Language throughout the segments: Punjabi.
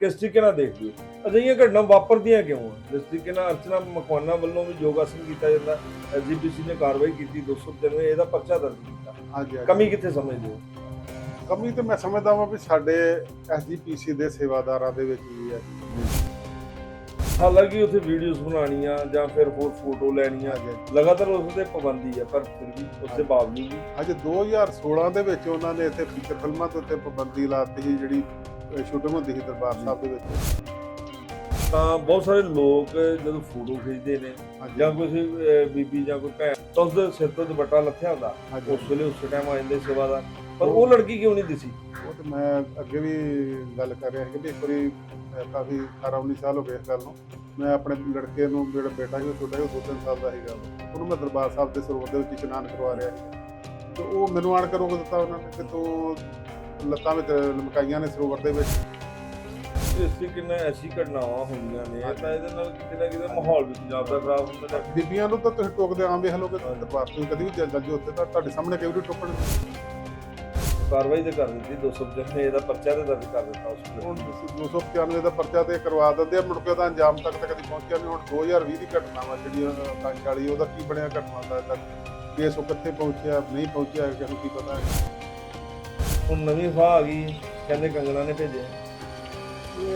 ਕਿਸ ਤਰੀਕੇ ਨਾਲ ਦੇਖਦੇ ਹੋ? ਅਜਿਹੀਆਂ ਘਟਨਾ ਵਾਪਰਦੀਆਂ ਕਿਉਂ ਆ? ਜਿਸ ਤਰੀਕੇ ਨਾਲ ਅਰਚਨਾ ਮਕਵਾਨਾ ਵੱਲੋਂ ਵੀ ਯੋਗਾਸਨ ਕੀਤਾ ਜਾਂਦਾ ਐਸਜੀਪੀਸੀ ਨੇ ਕਾਰਵਾਈ ਕੀਤੀ 295 ਇਹਦਾ ਪਰਚਾ ਦਰਜ ਕੀਤਾ। ਕਮੀ ਕਿੱਥੇ ਸਮਝਦੇ ਹੋ? ਕਮੀ ਤੇ ਮੈਂ ਸਮਝਦਾ ਵਾਂ ਵੀ ਸਾਡੇ ਐਸਜੀਪੀਸੀ ਦੇ ਸੇਵਾਦਾਰਾਂ ਦੇ ਵਿੱਚ ਵੀ ਹੈ। ਹਾਲਾਂਕਿ ਉੱਥੇ ਵੀਡੀਓਜ਼ ਬਣਾਉਣੀਆਂ ਜਾਂ ਫਿਰ ਹੋਰ ਫੋਟੋ ਲੈਣੀਆਂ। ਲਗਾਤਾਰ ਉਸ ਤੇ ਪਾਬੰਦੀ ਹੈ ਪਰ ਫਿਰ ਵੀ ਉਸ ਦੇ ਬਾਵਜੂਦ ਅੱਜ 2016 ਦੇ ਵਿੱਚ ਉਹਨਾਂ ਨੇ ਇੱਥੇ ਫੀਚਰ ਫਿਲਮਾਂ ਦੇ ਉੱਤੇ ਪਾਬੰਦੀ ਲਾਤੀ ਜਿਹੜੀ ਸ਼ੂਟਿੰਗ ਹੁੰਦੀ ਸੀ ਦਰਬਾਰ ਸਾਹਿਬ ਦੇ ਵਿੱਚ। ਤਾਂ ਬਹੁਤ ਸਾਰੇ ਲੋਕ ਜਦੋਂ ਫੋਟੋ ਖਿੱਚਦੇ ਨੇ ਜਾਂ ਕੋਈ ਬੀਬੀ ਜਾਂ ਕੋਈ ਭੈਣ ਤਾਂ ਉਸ ਦੇ ਸਿਰ ਤੋਂ ਦੁਪੱਟਾ ਲੱਥਿਆ ਹੁੰਦਾ। ਉਸ ਵੇਲੇ ਉਸ ਟਾਈਮ ਆ ਜਾਂਦੇ ਸੇਵਾਦਾਰ ਪਰ ਉਹ ਲੜਕੀ ਕਿਉਂ ਨਹੀਂ ਦਿਸੀ? ਉਹ ਤੇ ਮੈਂ ਅੱਗੇ ਵੀ ਗੱਲ ਕਰ ਰਿਹਾ ਸੀ ਕਿ ਇੱਕ ਵਾਰੀ ਕਾਫੀ 18 19 ਸਾਲ ਹੋ ਗਏ ਇਸ ਗੱਲ ਨੂੰ। ਮੈਂ ਆਪਣੇ ਲੜਕੇ ਨੂੰ ਜਿਹੜਾ ਬੇਟਾ ਸੀ ਉਹ ਛੋਟਾ ਦੋ ਤਿੰਨ ਸਾਲ ਦਾ ਸੀਗਾ। ਉਹਨੂੰ ਮੈਂ ਦਰਬਾਰ ਸਾਹਿਬ ਦੇ ਸਰੋਵਰ ਦੇ ਵਿੱਚ ਇਸ਼ਨਾਨ ਕਰਵਾ ਰਿਹਾ ਸੀ। ਤੇ ਉਹ ਮੈਨੂੰ ਆਣ ਕੇ ਰੋਕ ਦਿੱਤਾ ਉਹਨਾਂ ਨੇ ਕਿ ਤੂੰ ਲੱਤਾਂ ਵਿੱਚ ਲਮਕਾਈਆਂ ਨੇ ਸਰੋਵਰ ਦੇ ਵਿੱਚ। ਇਸ ਨਾਲ ਐਸੀ ਘਟਨਾਵਾਂ ਹੁੰਦੀਆਂ ਨੇ ਤਾਂ ਇਹਦੇ ਨਾਲ ਕਿਤੇ ਨਾ ਕਿਤੇ ਮਾਹੌਲ ਵੀ ਪੰਜਾਬ ਦਾ ਖਰਾਬ ਹੁੰਦਾ ਹੈ। ਬੀਬੀਆਂ ਨੂੰ ਤਾਂ ਤੁਸੀਂ ਟੋਕਦੇ ਆਂ ਵੇਖ ਕਿ ਦਰਬਾਰ ਤੋਂ ਕਦੀ ਵੀ ਉੱਥੇ ਤਾਂ ਤੁਹਾਡੇ ਸਾਹਮਣੇ ਕਈ ਵਾਰੀ ਟੋਕਣ ਕਾਰਵਾਈ ਤੇ ਕਰ ਦਿੱਤੀ 295 ਇਹਦਾ ਪਰਚਾ ਤੇ ਦਰਜ ਕਰ ਦਿੱਤਾ ਉਸ ਵੇਲੇ। ਹੁਣ 295 ਦਾ ਪਰਚਾ ਤੇ ਕਰਵਾ ਦਿੰਦੇ ਆ ਮੁੜ ਕੇ ਉਹਦਾ ਅੰਜਾਮ ਤੱਕ ਤਾਂ ਕਦੀ ਪਹੁੰਚਿਆ ਨਹੀਂ। ਹੁਣ 2020 ਦੀ ਘਟਨਾ ਵਾ ਜਿਹੜੀ ਉਹ ਕੰਚ ਵਾਲੀ ਉਹਦਾ ਕੀ ਬਣਿਆ ਘਟਨਾ ਦਾ? ਤੱਕ ਕੇਸ ਉਹ ਕਿੱਥੇ ਪਹੁੰਚਿਆ ਨਹੀਂ ਪਹੁੰਚਿਆ ਕਿਸੇ ਨੂੰ ਕੀ ਪਤਾ? ਹੁਣ ਨਵੀਂ ਫਾਹ ਆ ਗਈ ਕਹਿੰਦੇ ਕੰਗਣਾ ਨੇ ਭੇਜਿਆ।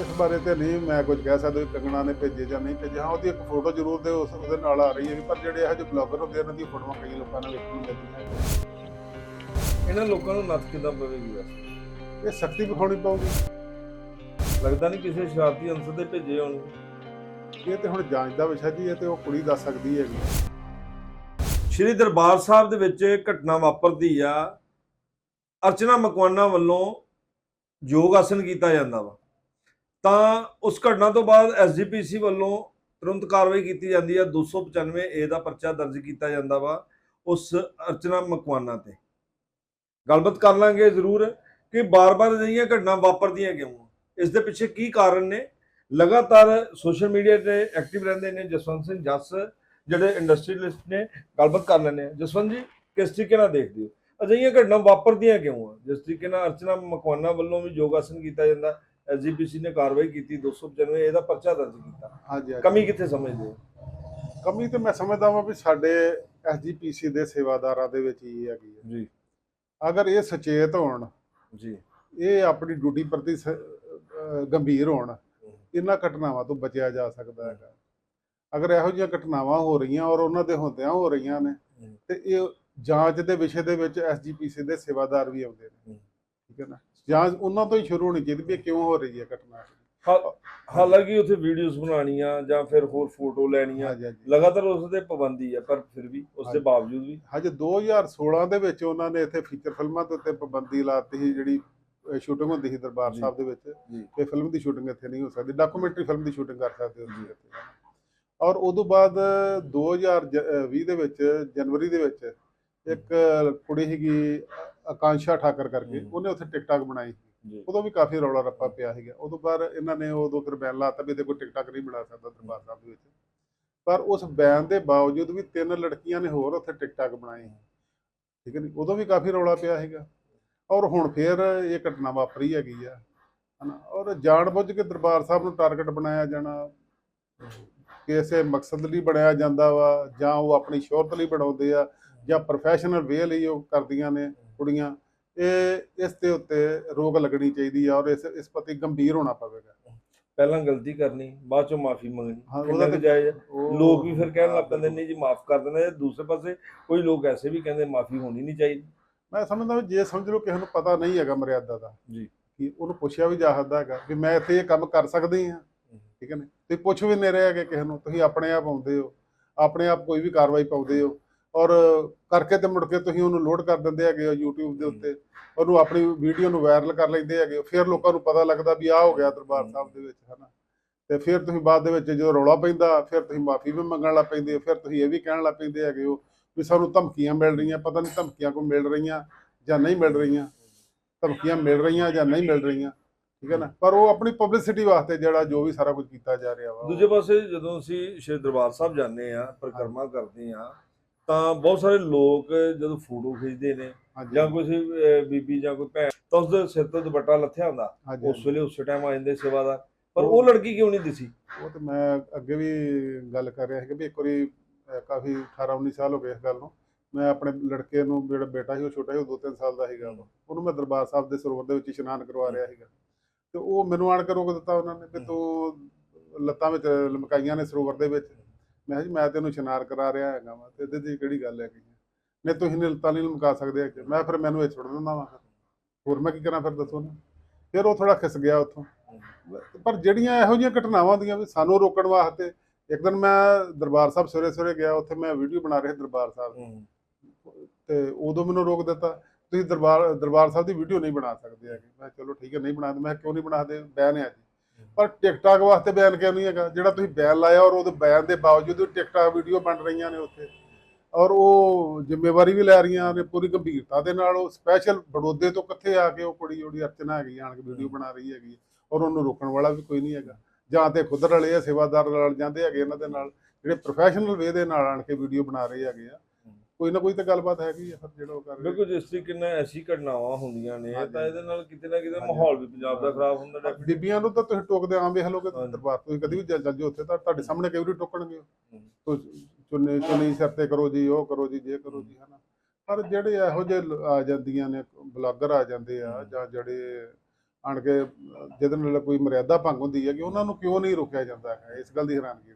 ਇਸ ਬਾਰੇ ਤੇ ਨਹੀਂ ਮੈਂ ਕੁਝ ਕਹਿ ਸਕਦਾ ਵੀ ਕੰਗਣਾ ਨੇ ਭੇਜੇ ਜਾਂ ਨਹੀਂ ਭੇਜੇ ਹਾਂ ਉਹਦੀ ਇੱਕ ਫੋਟੋ ਜ਼ਰੂਰ ਦੇ ਉਸ ਉਹਦੇ ਨਾਲ ਆ ਰਹੀ ਹੈ ਪਰ ਜਿਹੜੇ ਇਹੋ ਜਿਹੇ ਬਲੌਗਰ ਹੁੰਦੇ ਇਹਨਾਂ ਦੀ ਫੋਟੋਆਂ ਕਈ ਲੋਕਾਂ ਨਾਲ ਵੇਖਣ ਨੂੰ ਮਿਲਦੀਆਂ ਇਹਨਾਂ ਲੋਕਾਂ ਨੂੰ ਨੱਥ ਕਿੱਦਾਂ ਪਵੇਗੀ ਵੈਸੇ ਇਹ ਸਖਤੀ ਵਿਖਾਉਣੀ ਪਊਗੀ। ਲੱਗਦਾ ਨਹੀਂ ਕਿਸੇ ਸ਼ਰਾਰਤੀ ਅੰਸਰ ਦੇ ਭੇਜੇ ਹੋਣ। ਇਹ ਤੇ ਹੁਣ ਜਾਂਚ ਦਾ ਵਿਸ਼ਾ ਜੀ ਇਹ ਤੇ ਉਹ ਕੁੜੀ ਦੱਸ ਸਕਦੀ ਹੈਗੀ। ਸ਼੍ਰੀ ਦਰਬਾਰ ਸਾਹਿਬ ਦੇ ਵਿੱਚ ਇਹ ਘਟਨਾ ਵਾਪਰਦੀ ਆ। ਅਰਚਨਾ ਮਕਵਾਨਾ ਵੱਲੋਂ ਯੋਗ ਆਸਨ ਕੀਤਾ ਜਾਂਦਾ ਵਾ। ਤਾਂ ਉਸ ਘਟਨਾ ਤੋਂ ਬਾਅਦ ਐਸਜੀਪੀਸੀ ਵੱਲੋਂ ਤੁਰੰਤ ਕਾਰਵਾਈ ਕੀਤੀ ਜਾਂਦੀ ਆ। 295 ਏ ਦਾ ਪਰਚਾ ਦਰਜ ਕੀਤਾ ਜਾਂਦਾ ਵਾ ਉਸ ਅਰਚਨਾ ਮਕਵਾਨਾ ਤੇ। ਗੱਲਬਾਤ ਕਰ ਲਾਂਗੇ ਜ਼ਰੂਰ ਕਿ ਬਾਰ-ਬਾਰ ਅਜਿਹੀਆਂ ਘਟਨਾ ਵਾਪਰਦੀਆਂ ਕਿਉਂ ਇਸ ਦੇ ਪਿੱਛੇ ਕੀ ਕਾਰਨ ਨੇ? ਲਗਾਤਾਰ ਸੋਸ਼ਲ ਮੀਡੀਆ ਤੇ ਐਕਟਿਵ ਰਹਿੰਦੇ ਨੇ ਜਸਵੰਤ ਸਿੰਘ ਜੱਸ, ਜਿਹੜੇ ਇੰਡਸਟਰੀਅਲਿਸਟ ਨੇ। ਗੱਲਬਾਤ ਕਰ ਲੈਂਦੇ ਆ। ਜਸਵੰਤ ਜੀ, ਕਿਸ ਤਰੀਕੇ ਨਾਲ ਦੇਖਦੇ ਹੋ? ਅਜਿਹੀਆਂ ਘਟਨਾ ਵਾਪਰਦੀਆਂ ਕਿਉਂ ਆ? ਜਿਸ ਤਰੀਕੇ ਨਾਲ ਅਰਚਨਾ ਮਕਵਾਨਾ ਵੱਲੋਂ ਵੀ ਯੋਗਾਸਨ ਕੀਤਾ ਜਾਂਦਾ ਐਸਜੀਪੀਸੀ ਨੇ ਕਾਰਵਾਈ ਕੀਤੀ 295 ਇਹਦਾ ਪਰਚਾ ਦਰਜ ਕੀਤਾ। ਹਾਂਜੀ। ਕਮੀ ਕਿੱਥੇ ਸਮਝਦੇ ਹੋ? ਕਮੀ ਤੇ ਮੈਂ ਸਮਝਦਾ ਵਾਂ ਵੀ ਸਾਡੇ ਐਸਜੀਪੀਸੀ ਦੇ ਸੇਵਾਦਾਰਾਂ ਦੇ ਵਿੱਚ ਹੀ ਹੈਗੀ ਹੈ ਜੀ। ਅਗਰ ਇਹ ਸੁਚੇਤ ਹੋਣ ਜੀ। ਇਹ ਆਪਣੀ ਡਿਊਟੀ ਪ੍ਰਤੀ ਗੰਭੀਰ ਹੋਣ ਇਹਨਾਂ ਘਟਨਾਵਾਂ ਤੋਂ ਬਚਿਆ ਜਾ ਸਕਦਾ ਹੈਗਾ। ਅਗਰ ਇਹੋ ਜਿਹੀਆਂ ਘਟਨਾਵਾਂ ਹੋ ਰਹੀਆਂ ਔਰ ਉਹਨਾਂ ਦੇ ਹੁੰਦਿਆਂ ਹੋ ਰਹੀਆਂ ਨੇ। ਤੇ ਇਹ ਜਾਂਚ ਦੇ ਵਿਸ਼ੇ ਦੇ ਵਿੱਚ ਐਸਜੀਪੀਸੀ ਦੇ ਸੇਵਾਦਾਰ ਵੀ ਆਉਂਦੇ ਨੇ। ਠੀਕ ਹੈ ਨਾ? ਜਾਂਚ ਉਹਨਾਂ ਤੋਂ ਹੀ ਸ਼ੁਰੂ ਹੋਣੀ ਚਾਹੀਦੀ ਵੀ ਕਿਉਂ ਹੋ ਰਹੀ ਹੈ ਘਟਨਾ ਹਾਲਾਂਕਿ ਉੱਥੇ ਵੀਡੀਓਜ਼ ਬਣਾਉਣੀਆਂ ਜਾਂ ਫਿਰ ਹੋਰ ਫੋਟੋ ਲੈਣੀਆਂ। ਲਗਾਤਾਰ ਉਸ ਤੇ ਪਾਬੰਦੀ ਹੈ ਪਰ ਫਿਰ ਵੀ ਉਸ ਦੇ। ਬਾਵਜੂਦ ਵੀ। ਹਜੇ 2016 ਦੇ ਵਿੱਚ ਉਹਨਾਂ ਨੇ ਇੱਥੇ ਫੀਚਰ ਫਿਲਮਾਂ ਦੇ ਉੱਤੇ ਪਾਬੰਦੀ ਲਾਤੀ ਸੀ ਜਿਹੜੀ ਸ਼ੂਟਿੰਗ ਹੁੰਦੀ ਸੀ ਦਰਬਾਰ। ਸਾਹਿਬ ਦੇ ਵਿੱਚ। ਤੇ ਫਿਲਮ ਦੀ ਸ਼ੂਟਿੰਗ ਇੱਥੇ ਨਹੀਂ ਹੋ ਸਕਦੀ। ਡਾਕੂਮੈਂਟਰੀ ਫਿਲਮ ਦੀ ਸ਼ੂਟਿੰਗ ਕਰ ਸਕਦੇ ਹੋ ਔਰ ਉਦੋਂ ਬਾਅਦ 2020 ਦੇ ਵਿੱਚ ਜਨਵਰੀ ਦੇ ਵਿੱਚ ਇੱਕ ਕੁੜੀ ਸੀਗੀ ਆਕਾਂਸ਼ਾ ਠਾਕਰ ਕਰਕੇ। ਉਹਨੇ ਉੱਥੇ ਟਿਕਟਾਕ ਬਣਾਈ ਜੀ। ਉਦੋਂ ਵੀ ਕਾਫੀ ਰੌਲਾ ਰੱਪਾ ਪਿਆ ਸੀਗਾ। ਉਦੋਂ ਬਾਅਦ ਇਹਨਾਂ ਨੇ ਉਦੋਂ ਫਿਰ ਬੈਨ ਲਾਤਾ ਵੀ ਇਹਦੇ ਕੋਈ ਟਿਕਟਾਕ ਨਹੀਂ ਬਣਾ ਸਕਦਾ ਦਰਬਾਰ ਸਾਹਿਬ ਦੇ ਵਿੱਚ। ਪਰ ਉਸ ਬੈਨ ਦੇ ਬਾਵਜੂਦ ਵੀ ਤਿੰਨ ਲੜਕੀਆਂ ਨੇ ਹੋਰ ਉੱਥੇ ਟਿਕਟਾਕ ਬਣਾਈ ਠੀਕ ਹੈ ਨੀ ਉਦੋਂ ਵੀ ਕਾਫੀ ਰੌਲਾ ਪਿਆ ਸੀਗਾ। ਔਰ ਹੁਣ ਫੇਰ ਇਹ ਘਟਨਾ ਵਾਪਰੀ ਹੈਗੀ ਆ। ਹਨਾ? ਔਰ ਜਾਣਬੁੱਝ ਕੇ ਦਰਬਾਰ ਸਾਹਿਬ ਨੂੰ ਟਾਰਗੇਟ ਬਣਾਇਆ ਜਾਣਾ। ਕਿਸੇ ਮਕਸਦ ਲਈ ਬਣਾਇਆ ਜਾਂਦਾ ਵਾ ਜਾਂ ਉਹ ਆਪਣੀ ਸ਼ੋਹਰਤ ਲਈ ਬਣਾਉਂਦੇ ਆ। ਜਾਂ ਪ੍ਰੋਫੈਸ਼ਨਲ ਵੇ ਲਈ ਉਹ ਕਰਦੀਆਂ ਨੇ ਕੁੜੀਆਂ ਇਹ ਇਸ ਦੇ ਉੱਤੇ ਰੋਕ ਲੱਗਣੀ ਚਾਹੀਦੀ ਆ ਔਰ ਇਸ ਇਸ ਪ੍ਰਤੀ ਗੰਭੀਰ ਹੋਣਾ ਪਵੇਗਾ। ਪਹਿਲਾਂ ਗਲਤੀ ਕਰਨੀ ਬਾਅਦ ਚੋਂ ਮਾਫੀ ਮੰਗਣੀ ਹਾਂ, ਉਹਦਾ ਕੁ ਤੇ- ਜਾਇਜ਼ ਲੋਕ ਵੀ ਫਿਰ ਕਹਿਣ ਲੱਗ ਪੈਂਦੇ ਨੇ ਜੀ ਮਾਫ ਕਰ ਜਾਂ ਦੂਸਰੇ ਪਾਸੇ ਕੋਈ ਲੋਕ ਐਸੇ ਵੀ ਕਹਿੰਦੇ ਮਾਫੀ ਹੋਣੀ ਨਹੀਂ ਚਾਹੀਦੀ। ਮੈਂ ਸਮਝਦਾ ਵੀ ਜੇ ਸਮਝ ਲਓ ਕਿਸੇ ਨੂੰ ਪਤਾ ਨਹੀਂ ਹੈਗਾ ਮਰਿਆਦਾ ਦਾ ਜੀ। ਕਿ ਉਹਨੂੰ ਪੁੱਛਿਆ ਵੀ ਜਾ ਸਕਦਾ ਹੈਗਾ ਕਿ ਮੈਂ ਇੱਥੇ ਇਹ ਕੰਮ ਕਰ ਸਕਦੀ ਹਾਂ ਠੀਕ ਹੈ ਨੇ? ਤੇ ਪੁੱਛ ਵੀ ਨਹੀਂ ਰਹੇ ਹੈਗੇ ਕਿਸੇ ਨੂੰ ਤੁਸੀਂ ਆਪਣੇ ਆਪ ਆਉਂਦੇ ਹੋ ਆਪਣੇ ਆਪ ਕੋਈ ਵੀ ਕਾਰਵਾਈ ਪਾਉਂਦੇ ਹੋ ਔਰ ਕਰਕੇ ਤੇ ਮੁੜ ਕੇ ਤੁਸੀਂ ਉਹਨੂੰ ਲੋਡ ਕਰ ਦਿੰਦੇ ਹੈਗੇ ਹੋ YouTube ਦੇ ਉੱਤੇ। ਉਹਨੂੰ ਆਪਣੀ ਵੀਡੀਓ ਨੂੰ ਵਾਇਰਲ ਕਰ ਲੈਂਦੇ ਹੈਗੇ। ਫਿਰ ਲੋਕਾਂ ਨੂੰ ਪਤਾ ਲੱਗਦਾ ਵੀ ਆਹ ਹੋ ਗਿਆ ਦਰਬਾਰ ਸਾਹਿਬ ਦੇ ਵਿੱਚ ਹਨਾ। ਤੇ ਫਿਰ ਤੁਸੀਂ ਬਾਅਦ ਦੇ ਵਿੱਚ ਜਦੋਂ ਰੌਲਾ ਪੈਂਦਾ ਫਿਰ ਤੁਸੀਂ ਮਾਫੀ ਵੀ ਮੰਗਣ ਲੱਗ ਪੈਂਦੇ ਹੋ। ਫਿਰ ਤੁਸੀਂ ਇਹ ਵੀ ਕਹਿਣ ਲੱਗ ਪੈਂਦੇ ਹੈਗੇ ਹੋ ਵੀ ਸਾਨੂੰ ਧਮਕੀਆਂ ਮਿਲ ਰਹੀਆਂ। ਪਤਾ ਨਹੀਂ ਧਮਕੀਆਂ ਕੋ ਮਿਲ ਰਹੀਆਂ ਜਾਂ ਨਹੀਂ ਮਿਲ ਰਹੀਆਂ। ਧਮਕੀਆਂ ਮਿਲ ਰਹੀਆਂ ਜਾਂ ਨਹੀਂ ਮਿਲ ਰਹੀਆਂ ਠੀਕ ਹੈ ਨਾ? ਪਰ ਉਹ ਆਪਣੀ ਪਬਲਿਸਿਟੀ ਵਾਸਤੇ ਜਿਹੜਾ ਜੋ ਵੀ ਸਾਰਾ ਕੁਝ ਕੀਤਾ ਜਾ ਰਿਹਾ ਵਾ ਦੂਜੇ ਪਾਸੇ ਜਦੋਂ ਅਸੀਂ ਸ਼੍ਰੀ ਦਰਬਾਰ ਸਾਹਿਬ ਜਾਂਦੇ ਆ ਪਰਿਕਰਮਾ ਕਰਦੇ ਆ ਤਾਂ ਬਹੁਤ ਸਾਰੇ ਲੋਕ ਜਦੋਂ ਫੋਟੋ ਖਿੱਚਦੇ ਨੇ ਜਾਂ ਕੋਈ ਬੀਬੀ ਜਾਂ ਕੋਈ ਭੈਣ ਤਾਂ ਉਸ ਦੇ ਸਿਰ ਤੋਂ ਦੁਪੱਟਾ ਲੱਥਿਆ ਹੁੰਦਾ। ਉਸ ਵੇਲੇ ਉਸ ਟਾਈਮ ਆ ਜਾਂਦੇ ਸੇਵਾਦਾਰ ਪਰ ਉਹ ਲੜਕੀ ਕਿਉਂ ਨਹੀਂ ਦਿਸੀ? ਉਹ ਤੇ ਮੈਂ ਅੱਗੇ ਵੀ ਗੱਲ ਕਰ ਰਿਹਾ ਸੀ ਕਿ ਵੀ ਇੱਕ ਵਾਰੀ ਕਾਫੀ 18 19 ਸਾਲ ਹੋ ਗਏ ਇਸ ਗੱਲ ਨੂੰ। ਮੈਂ ਆਪਣੇ ਲੜਕੇ ਨੂੰ ਜਿਹੜਾ ਬੇਟਾ ਸੀ ਉਹ ਛੋਟਾ ਸੀ ਉਹ 2-3 ਸਾਲ ਦਾ ਸੀਗਾ ਉਹ। ਉਹਨੂੰ ਮੈਂ ਦਰਬਾਰ ਸਾਹਿਬ ਦੇ ਸਰੋਵਰ ਦੇ ਵਿੱਚ ਇਸ਼ਨਾਨ ਕਰਵਾ ਰਿਹਾ ਸੀਗਾ। ਤੇ ਉਹ ਮੈਨੂੰ ਆਣ ਕੇ ਰੋਕ ਦਿੱਤਾ ਉਹਨਾਂ ਨੇ ਕਿ ਤੂੰ ਲੱਤਾਂ ਵਿੱਚ ਲਮਕਾਈਆਂ ਨੇ ਸਰੋਵਰ ਦੇ ਵਿੱਚ। ਮੈਂ ਕਿਹਾ ਜੀ, ਮੈਂ ਤੈਨੂੰ ਇਸ਼ਨਾਨ ਕਰਾ ਰਿਹਾ ਹੈਗਾ ਵਾ, ਤੇ ਇਹਦੇ ਦੀ ਕਿਹੜੀ ਗੱਲ ਹੈਗੀ ਹੈ ਨਹੀਂ, ਤੁਸੀਂ ਨੇ ਨਹੀਂ ਲਮਕਾ ਸਕਦੇ ਹੈਗੇ ਮੈਂ ਫਿਰ ਮੈਨੂੰ ਇਹ ਛੱਡ ਦਿੰਦਾ ਵਾ ਹੋਰ ਮੈਂ ਕੀ ਕਰਾਂ ਫਿਰ ਦੱਸੋ ਨਾ। ਫਿਰ ਉਹ ਥੋੜਾ ਖਿਸ ਗਿਆ ਉੱਥੋਂ। ਪਰ ਜਿਹੜੀਆਂ ਇਹੋ ਜਿਹੀਆਂ ਘਟਨਾਵਾਂ ਦੀਆਂ ਵੀ ਸਾਨੂੰ ਰੋਕਣ ਵਾਸਤੇ, ਇੱਕ ਦਿਨ ਮੈਂ ਦਰਬਾਰ ਸਾਹਿਬ ਸਵੇਰੇ ਸਵੇਰੇ ਗਿਆ, ਉੱਥੇ ਮੈਂ ਵੀਡੀਓ ਬਣਾ ਰਿਹਾ ਦਰਬਾਰ ਸਾਹਿਬ ਤੇ ਉਦੋਂ ਮੈਨੂੰ ਰੋਕ ਦਿੱਤਾ। ਤੁਸੀਂ ਦਰਬਾਰ ਦਰਬਾਰ ਸਾਹਿਬ ਦੀ ਵੀਡੀਓ ਨਹੀਂ ਬਣਾ ਸਕਦੇ ਹੈਗੇ। ਮੈਂ ਕਿਹਾ ਚਲੋ ਠੀਕ ਹੈ, ਨਹੀਂ ਬਣਾਦੇ ਮੈਂ ਕਿਹਾ ਕਿਉਂ ਨਹੀਂ ਬਣਾਦੇ ਬੈਨ ਹੈ ਜੀ। ਪਰ ਟਿਕਟਾਕ ਵਾਸਤੇ ਬੈਨ ਕਿਉਂ ਨਹੀਂ ਹੈਗਾ? ਜਿਹੜਾ ਤੁਸੀਂ ਬੈਨ ਲਾਇਆ ਔਰ ਉਹਦੇ ਬੈਨ ਦੇ ਬਾਵਜੂਦ ਵੀ ਟਿਕਟਾਕ ਵੀਡੀਓ ਬਣ ਰਹੀਆਂ ਨੇ ਉੱਥੇ। ਔਰ ਉਹ ਜ਼ਿੰਮੇਵਾਰੀ ਵੀ ਲੈ ਰਹੀਆਂ ਨੇ ਪੂਰੀ ਗੰਭੀਰਤਾ ਦੇ ਨਾਲ। ਉਹ ਸਪੈਸ਼ਲ ਬੜੋਦੇ ਤੋਂ ਕਿੱਥੇ ਆ ਕੇ ਉਹ ਕੁੜੀ ਜੋੜੀ ਅਰਚਨਾ ਹੈਗੀ, ਆਣ ਕੇ ਵੀਡੀਓ ਬਣਾ ਰਹੀ ਹੈਗੀ। ਔਰ ਉਹਨੂੰ ਰੋਕਣ ਵਾਲਾ ਵੀ ਕੋਈ ਨਹੀਂ ਹੈਗਾ। ਜਾਂ ਤੇ ਖੁਦ ਰਲੇ ਆ, ਸੇਵਾਦਾਰ ਨਾਲ ਜਾਂਦੇ ਹੈਗੇ ਇਹਨਾਂ ਦੇ ਨਾਲ। ਜਿਹੜੇ ਪ੍ਰੋਫੈਸ਼ਨਲ ਵੇ ਦੇ ਨਾਲ ਆਣ ਕੇ ਵੀਡੀਓ ਬਣਾ ਰਹੇ ਹੈਗੇ ਆ। ਕੋਈ ਨਾ ਕੋਈ ਤਾਂ ਗੱਲਬਾਤ ਹੈਗੀ ਆ ਫਿਰ ਜਿਹੜਾ ਉਹ ਕਰ ਰਹੇ ਬਿਲਕੁਲ ਜਿਸ ਤਰੀਕੇ ਨਾਲ ਐਸੀ ਘਟਨਾਵਾਂ ਹੁੰਦੀਆਂ ਨੇ। ਤਾਂ ਇਹਦੇ ਨਾਲ ਕਿਤੇ ਨਾ ਕਿਤੇ। ਮਾਹੌਲ ਵੀ ਪੰਜਾਬ ਦਾ ਖਰਾਬ ਹੁੰਦਾ ਡੈਫੀਨਿਟਲੀ ਬੀਬੀਆਂ ਨੂੰ ਤਾਂ ਤੁਸੀਂ ਟੋਕਦੇ ਆਂ ਵੇਖ ਲੋਗੇ। ਦਰਬਾਰ ਤੁਸੀਂ ਕਦੀ ਵੀ ਚੱਲ ਜਾਓ ਉੱਥੇ ਤਾਂ ਤੁਹਾਡੇ ਸਾਹਮਣੇ ਕਈ ਵਾਰੀ ਟੋਕਣਗੇ। ਤੁਸੀਂ ਚੁੰਨੇ ਚੁੰਨੀ ਸਿਰ ਤੇ ਕਰੋ ਜੀ ਉਹ ਕਰੋ ਜੀ ਜੇ ਕਰੋ ਜੀ ਹਨਾ ਪਰ ਜਿਹੜੇ ਇਹੋ ਜਿਹੇ ਆ ਜਾਂਦੀਆਂ ਨੇ ਬਲਾਗਰ ਆ ਜਾਂਦੇ ਆ। ਜਾਂ ਜਿਹੜੇ ਆਣ ਕੇ ਜਿਹਦੇ ਨਾਲ ਕੋਈ ਮਰਿਆਦਾ ਭੰਗ ਹੁੰਦੀ ਹੈ ਕਿ ਉਹਨਾਂ ਨੂੰ ਕਿਉਂ ਨਹੀਂ ਰੋਕਿਆ ਜਾਂਦਾ ਹੈ ਇਸ ਗੱਲ ਦੀ ਹੈਰਾਨਗੀ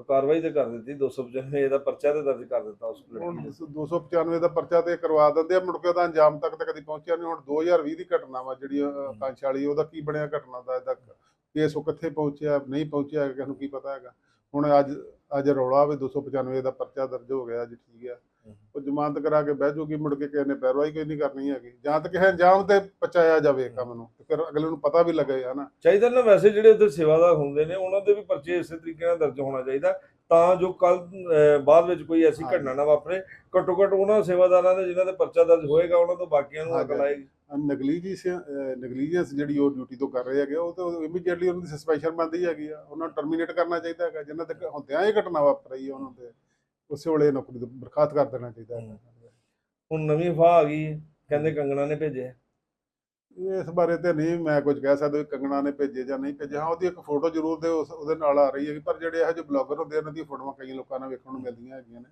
ਹੁੰਦੀ ਹੈ ਕਾਰਵਾਈ ਤੇ ਕਰ ਦਿੱਤੀ 295 ਦਾ ਪਰਚਾ ਤੇ ਦਰਜ ਕਰ ਦਿੱਤਾ ਉਸ ਲੜਕੀ ਹੁਣ ਨੇ। 295 ਦਾ ਪਰਚਾ ਤੇ ਕਰਵਾ ਦਿੰਦੇ ਆ ਮੁੜ ਕੇ ਉਹਦਾ ਅੰਜਾਮ ਤੱਕ ਤਾਂ ਕਦੀ ਪਹੁੰਚਿਆ ਨਹੀਂ। ਹੁਣ 2020 ਦੀ ਘਟਨਾ ਵਾ ਜਿਹੜੀ ਅਹ, ਵਾਲੀ ਉਹਦਾ ਕੀ ਬਣਿਆ ਘਟਨਾ ਦਾ ਇਹਦਾ ਕੇਸ ਉਹ ਕਿੱਥੇ ਪਹੁੰਚਿਆ ਨਹੀਂ ਪਹੁੰਚਿਆ ਕਿਸੇ ਨੂੰ ਕੀ ਪਤਾ ਹੈਗਾ? ਹੁਣ ਅੱਜ ਅੱਜ ਰੌਲਾ ਵੀ 295 ਦਾ ਪਰਚਾ ਦਰਜ ਹੋ ਗਿਆ ਅੱਜ ਠੀਕ ਹੈ ਉਹ ਜ਼ਮਾਨਤ ਕਰਾ ਕੇ ਬਹਿ ਜੂਗੀ ਮੁੜ ਕੇ ਕਿਸੇ ਨੇ ਪੈਰਵਾਈ ਕੋਈ ਨਹੀਂ ਕਰਨੀ ਹੈਗੀ। ਜਾਂ ਤਾਂ ਕਿਸੇ ਅੰਜਾਮ ਤੇ ਪਹੁੰਚਾਇਆ ਜਾਵੇ ਕੰਮ ਨੂੰ ਤੇ ਫਿਰ ਅਗਲੇ ਨੂੰ ਪਤਾ ਵੀ ਲੱਗੇ ਹਨਾ। ਚਾਹੀਦਾ ਨਾ ਵੈਸੇ ਜਿਹੜੇ ਉੱਥੇ ਸੇਵਾਦਾਰ ਹੁੰਦੇ ਨੇ ਉਹਨਾਂ ਦੇ ਵੀ ਪਰਚੇ ਇਸੇ ਤਰੀਕੇ ਨਾਲ ਦਰਜ ਹੋਣਾ ਚਾਹੀਦਾ ਤਾਂ ਜੋ ਕੱਲ ਬਾਅਦ ਵਿੱਚ ਕੋਈ ਐਸੀ। ਘਟਨਾ ਨਾ ਵਾਪਰੇ। ਘੱਟੋ ਘੱਟ ਉਹਨਾਂ ਸੇਵਾਦਾਰਾਂ ਦੇ ਜਿਨ੍ਹਾਂ ਦੇ ਪਰਚਾ ਦਰਜ ਹੋਏਗਾ ਉਹਨਾਂ ਤੋਂ ਬਾਕੀਆਂ ਨੂੰ ਅਕਲ। ਆਏਗੀ। ਨਗਲੀਜੈਂਸ ਨਗਲੀਜੈਂਸ ਜਿਹੜੀ ਉਹ ਡਿਊਟੀ ਤੋਂ ਕਰ ਰਹੇ ਹੈਗੇ ਉਹ ਤਾਂ ਇਮੀਡੀਏਟਲੀ ਉਹਨਾਂ ਦੀ ਸਸਪੈਂਸ਼ਨ ਬਣਦੀ ਹੈਗੀ ਆ। ਉਹਨਾਂ ਨੂੰ ਟਰਮੀਨੇਟ ਕਰਨਾ ਚਾਹੀਦਾ ਹੈਗਾ ਜਿਨ੍ਹਾਂ ਤੇ ਹੁੰਦਿਆਂ ਇਹ ਘਟਨਾ ਵਾਪਰੀ ਹੈ ਉਹਨਾਂ ਤੇ। ਉਸੇ ਵੇਲੇ ਨੌਕਰੀ ਤੋਂ ਬਰਖਾਸਤ ਕਰ ਦੇਣਾ ਚਾਹੀਦਾ ਹੈਗਾ ਹੁਣ ਨਵੀਂ ਫਾਹ ਆ ਗਈ ਹੈ ਕਹਿੰਦੇ ਕੰਗਣਾ ਨੇ ਭੇਜਿਆ ਇਸ ਬਾਰੇ ਤੇ ਨਹੀਂ ਮੈਂ ਕੁਝ ਕਹਿ ਸਕਦਾ ਕੰਗਣਾ ਨੇ ਭੇਜੇ ਜਾਂ ਨਹੀਂ ਭੇਜੇ। ਹਾਂ ਉਹਦੀ ਇੱਕ ਫੋਟੋ ਜ਼ਰੂਰ ਦੇ ਉਹਦੇ ਨਾਲ ਆ ਰਹੀ ਹੈ ਪਰ ਜਿਹੜੇ ਇਹੋ ਜਿਹੇ ਬਲੌਗਰ ਹੁੰਦੇ ਇਹਨਾਂ ਦੀਆਂ ਫੋਟੋਆਂ ਕਈ ਲੋਕਾਂ ਨੂੰ ਵੇਖਣ ਨੂੰ ਮਿਲਦੀਆਂ ਹੈਗੀਆਂ ਨੇ।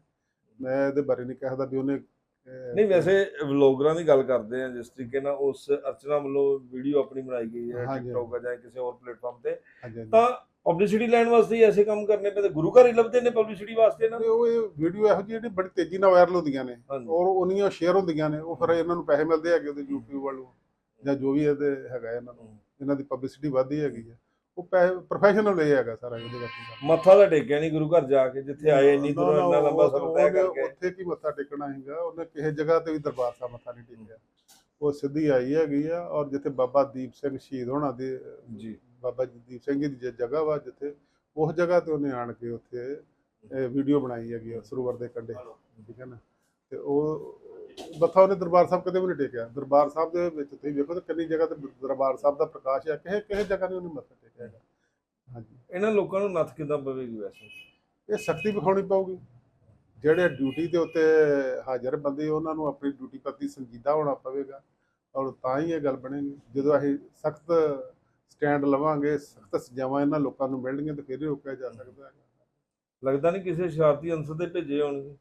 ਮੈਂ ਇਹਦੇ ਬਾਰੇ ਨਹੀਂ ਕਹਿ ਸਕਦਾ ਵੀ ਉਹਨੇ ਨਹੀਂ ਵੈਸੇ ਵਲੋਗਰਾਂ ਦੀ ਗੱਲ ਕਰਦੇ ਆ ਜਿਸ ਤਰੀਕੇ ਨਾਲ ਉਸ ਅਰਚਨਾ ਵੱਲੋਂ ਵੀਡੀਓ ਆਪਣੀ ਬਣਾਈ ਗਈ ਹੈ। ਟਿਕਟੋਕ ਜਾਂ ਕਿਸੇ ਹੋਰ ਪਲੇਟਫਾਰਮ ਤੇ। ਤਾਂ ਪਬਲਿਸਿਟੀ ਲੈਣ ਵਾਸਤੇ ਹੀ ਐਸੇ ਕੰਮ ਕਰਨੇ ਪੈਂਦੇ ਗੁਰੂ ਘਰ ਹੀ ਲੱਭਦੇ ਨੇ ਪਬਲਿਸਿਟੀ ਵਾਸਤੇ ਇਹਨਾਂ ਤੇ ਨੂੰ ਉਹ ਇਹ ਵੀਡੀਓ ਇਹੋ ਜਿਹੀ ਜਿਹੜੀ ਬੜੀ ਤੇਜ਼ੀ ਨਾਲ ਵਾਇਰਲ ਹੁੰਦੀਆਂ ਨੇ। ਹਾਂਜੀ। ਔਰ ਉਹਨੀਆਂ ਸ਼ੇਅਰ ਹੁੰਦੀਆਂ ਨੇ ਉਹ ਫਿਰ ਇਹਨਾਂ ਨੂੰ ਪੈਸੇ ਮਿਲਦੇ ਹੈਗੇ ਉਹਦੇ YouTube ਵੱਲੋਂ ਜਾਂ ਜੋ ਵੀ ਇਹਦੇ ਹੈਗਾ ਇਹਨਾਂ ਨੂੰ ਇਹਨਾਂ ਦੀ ਪਬਲਿਸਿਟੀ ਵੱਧਦੀ ਹੈਗੀ ਹੈ ਉਹ ਪੈਸੇ ਪ੍ਰੋਫੈਸ਼ਨਲ ਇਹ ਹੈਗਾ ਸਾਰਾ ਇਹਦੇ ਵਿੱਚ। ਮੱਥਾ ਤਾਂ ਟੇਕਿਆ ਨਹੀਂ ਗੁਰੂ ਘਰ ਜਾ ਕੇ ਜਿੱਥੇ ਆਏ ਇੰਨੀ ਨਾ, ਦੂਰੋਂ ਨਾ, ਇੰਨਾ ਲੰਬਾ ਉਹ- ਸਫ਼ਰ ਤੈਅ ਉਹਨੇ ਕਰਕੇ। ਉੱਥੇ ਕੀ ਮੱਥਾ ਟੇਕਣਾ ਹੈਗਾ ਉਹਨੇ ਕਿਸੇ ਜਗ੍ਹਾ ਤੇ ਵੀ ਦਰਬਾਰ ਸਾਹਿਬ ਮੱਥਾ ਨਹੀਂ ਟੇਕਿਆ। ਉਹ ਸਿੱਧੀ ਆਈ ਹੈਗੀ ਆ ਔਰ ਜਿੱਥੇ ਬਾਬਾ ਦੀਪ ਸਿੰਘ ਸ਼ਹੀਦ ਹੋਣਾ ਦੇ ਜੀ। ਬਾਬਾ ਜੀ ਦੀਪ ਸਿੰਘ ਜੀ ਦੀ ਜਗ੍ਹਾ ਵਾ ਜਿੱਥੇ ਉਸ ਜਗ੍ਹਾ ਤੇ ਉਹਨੇ ਆਣ ਕੇ ਉੱਥੇ ਵੀਡੀਓ ਬਣਾਈ ਹੈਗੀ ਆ ਸਰੋਵਰ ਦੇ ਕੰਢੇ ਠੀਕ ਹੈ ਨਾ? ਤੇ ਉਹ ਮੱਥਾ ਉਹਨੇ ਦਰਬਾਰ ਸਾਹਿਬ ਕਦੇ ਵੀ ਨਹੀਂ ਟੇਕਿਆ। ਦਰਬਾਰ ਸਾਹਿਬ ਦੇ ਵਿੱਚ ਤੁਸੀਂ ਵੇਖੋ ਤਾਂ ਕਿੰਨੀ ਜਗ੍ਹਾ ਤੇ ਦਰਬਾਰ ਸਾਹਿਬ ਦਾ ਪ੍ਰਕਾਸ਼ ਹੈ ਕਿਸੇ ਕਿਸੇ ਜਗ੍ਹਾ ਨਹੀਂ ਉਹਨੇ ਮੱਥਾ ਟੇਕਿਆ ਹੈਗਾ। ਹਾਂਜੀ। ਇਹਨਾਂ ਲੋਕਾਂ ਨੂੰ ਨੱਥ ਕਿੱਦਾਂ ਪਵੇਗੀ ਵੈਸੇ? ਇਹ ਸਖਤੀ ਵਿਖਾਉਣੀ ਪਊਗੀ। ਜਿਹੜੇ ਡਿਊਟੀ ਦੇ ਉੱਤੇ ਹਾਜ਼ਰ ਬੰਦੇ ਉਹਨਾਂ ਨੂੰ ਆਪਣੀ ਡਿਊਟੀ ਪ੍ਰਤੀ ਸੰਜੀਦਾ ਹੋਣਾ ਪਵੇਗਾ। ਔਰ ਤਾਂ ਹੀ ਇਹ ਗੱਲ ਬਣੇਗੀ। ਜਦੋਂ ਅਸੀਂ ਸਖਤ ਸਟੈਂਡ ਲਵਾਂਗੇ ਸਖਤ ਸਜ਼ਾਵਾਂ ਇਹਨਾਂ ਲੋਕਾਂ ਨੂੰ ਮਿਲਣਗੀਆਂ ਤਾਂ ਫਿਰ ਹੀ ਰੋਕਿਆ ਜਾ ਸਕਦਾ ਹੈ ਲੱਗਦਾ ਨਹੀਂ ਕਿਸੇ ਸ਼ਰਾਰਤੀ ਅੰਸਰ ਦੇ ਭੇਜੇ ਹੋਣਗੇ।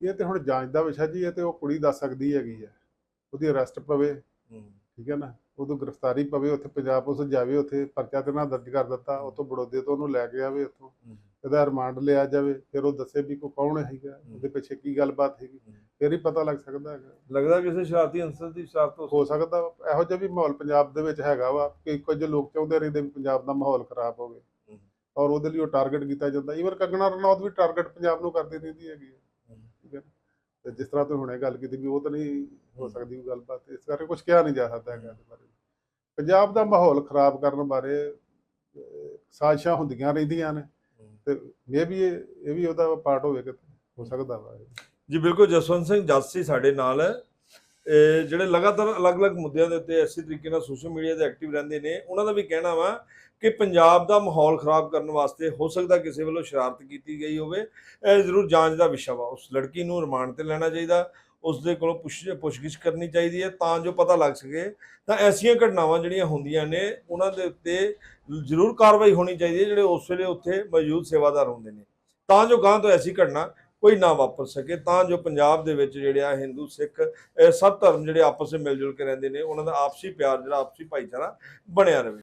ਇਹ ਤੇ ਹੁਣ ਜਾਂਚ ਦਾ ਵਿਸ਼ਾ ਜੀ ਇਹ ਤੇ ਉਹ ਕੁੜੀ ਦੱਸ ਸਕਦੀ ਹੈਗੀ ਹੈ ਉਹਦੀ ਅਰੈਸਟ ਪਵੇ ਠੀਕ ਹੈ ਨਾ? ਉਦੋਂ ਗ੍ਰਿਫਤਾਰੀ ਪਵੇ ਉੱਥੇ ਪੰਜਾਬ ਪੁਲਿਸ ਜਾਵੇ ਉੱਥੇ ਪਰਚਾ ਤੇ ਨਾ ਦਰਜ ਕਰ ਦਿੱਤਾ ਉੱਥੋਂ ਬੜੋਦੇ ਤੋਂ ਉਹਨੂੰ ਲੈ ਕੇ ਆਵੇ ਉੱਥੋਂ। ਇਹਦਾ ਰਿਮਾਂਡ ਲਿਆ ਜਾਵੇ ਫਿਰ ਉਹ ਦੱਸੇ ਵੀ ਕੋ ਕੌਣ ਹੈਗਾ ਉਹਦੇ ਪਿੱਛੇ ਕੀ ਗੱਲਬਾਤ ਹੈਗੀ। ਫਿਰ ਹੀ ਪਤਾ ਲੱਗ ਸਕਦਾ ਹੈਗਾ। ਲੱਗਦਾ ਕਿਸੇ ਸ਼ਰਾਰਤੀ ਅੰਸਰ ਦੀ ਸ਼ਰਾਰਤ ਹੋ ਹੋ ਸਕਦਾ ਇਹੋ ਜਿਹਾ ਵੀ ਮਾਹੌਲ ਪੰਜਾਬ ਦੇ ਵਿੱਚ ਹੈਗਾ ਵਾ ਕਿ ਕੁਝ ਲੋਕ ਚਾਹੁੰਦੇ ਰਹਿੰਦੇ ਵੀ ਪੰਜਾਬ ਦਾ ਮਾਹੌਲ ਖਰਾਬ ਹੋਵੇ। ਔਰ ਉਹਦੇ ਲਈ ਉਹ ਟਾਰਗੇਟ ਕੀਤਾ ਜਾਂਦਾ। ਈਵਨ ਕੰਗਣਾ ਰਣੌਤ ਵੀ ਟਾਰਗੇਟ ਪੰਜਾਬ ਨੂੰ ਕਰਦੀ ਰਹਿੰਦੀ ਹੈਗੀ ਠੀਕ ਹੈ? ਤੇ ਜਿਸ ਤਰ੍ਹਾਂ ਤੁਸੀਂ ਹੁਣੇ ਗੱਲ ਕੀਤੀ ਵੀ ਉਹ ਤਾਂ ਨਹੀਂ ਹੋ ਸਕਦੀ ਉਹ ਗੱਲਬਾਤ ਇਸ ਕਰਕੇ ਕੁਝ ਕਿਹਾ ਨਹੀਂ ਜਾ ਸਕਦਾ ਹੈਗਾ ਇਹਦੇ ਬਾਰੇ। ਪੰਜਾਬ ਦਾ ਮਾਹੌਲ ਖਰਾਬ ਕਰਨ ਬਾਰੇ ਸਾਜ਼ਿਸ਼ਾਂ ਹੁੰਦੀਆਂ ਰਹਿੰਦੀਆਂ ਨੇ। ਤੇ ਮੇ ਵੀ ਇਹ ਇਹ ਵੀ ਉਹਦਾ ਪਾਰਟ ਹੋਵੇ ਕਿ ਹੋ ਸਕਦਾ ਵਾ। ਜੀ, ਬਿਲਕੁਲ, ਜਸਵੰਤ ਸਿੰਘ ਜੱਜ ਸਾਡੇ ਨਾਲ ਇਹ ਜਿਹੜੇ ਲਗਾਤਾਰ ਅਲੱਗ-ਅਲੱਗ ਮੁੱਦਿਆਂ ਦੇ ਉੱਤੇ ਇਸੇ ਤਰੀਕੇ ਨਾਲ ਸੋਸ਼ਲ ਮੀਡੀਆ ਤੇ ਐਕਟਿਵ ਰਹਿੰਦੇ ਨੇ, ਉਹਨਾਂ ਦਾ ਵੀ ਕਹਿਣਾ ਵਾ ਕਿ ਪੰਜਾਬ ਦਾ ਮਾਹੌਲ ਖਰਾਬ ਕਰਨ ਵਾਸਤੇ ਹੋ ਸਕਦਾ ਕਿਸੇ ਵੱਲੋਂ ਸ਼ਰਾਰਤ ਕੀਤੀ ਗਈ ਹੋਵੇ। ਇਹ ਜ਼ਰੂਰ ਜਾਂਚ ਦਾ ਵਿਸ਼ਾ ਵਾ। ਉਸ ਲੜਕੀ ਨੂੰ ਰਿਮਾਂਡ ਤੇ ਲੈਣਾ ਚਾਹੀਦਾ। ਉਸ ਦੇ ਕੋਲੋਂ ਪੁੱਛ, ਪੁੱਛਗਿੱਛ ਕਰਨੀ ਚਾਹੀਦੀ ਹੈ। ਤਾਂ ਜੋ ਪਤਾ ਲੱਗ ਸਕੇ, ਤਾਂ ਐਸੀਆਂ ਘਟਨਾਵਾਂ ਜਿਹੜੀਆਂ ਹੁੰਦੀਆਂ ਨੇ, ਉਹਨਾਂ ਦੇ ਉੱਤੇ ਜ਼ਰੂਰ ਕਾਰਵਾਈ ਹੋਣੀ ਚਾਹੀਦੀ ਹੈ। ਜਿਹੜੇ ਉਸ ਵੇਲੇ ਉੱਥੇ ਮੌਜੂਦ ਸੇਵਾਦਾਰ ਹੁੰਦੇ ਨੇ। ਤਾਂ ਜੋ ਗਾਂ ਤੋਂ ਐਸੀ ਘਟਨਾ ਕੋਈ ਨਾ ਵਾਪਰ ਸਕੇ, ਤਾਂ ਜੋ ਪੰਜਾਬ ਦੇ ਵਿੱਚ ਜਿਹੜੇ ਆ ਹਿੰਦੂ, ਸਿੱਖ ਸਭ ਧਰਮ ਜਿਹੜੇ ਆਪਸ ਵਿੱਚ ਮਿਲ ਜੁਲ ਕੇ ਰਹਿੰਦੇ ਨੇ, ਉਹਨਾਂ ਦਾ ਆਪਸੀ ਪਿਆਰ, ਜਿਹੜਾ ਆਪਸੀ ਭਾਈਚਾਰਾ ਬਣਿਆ ਰਹੇ।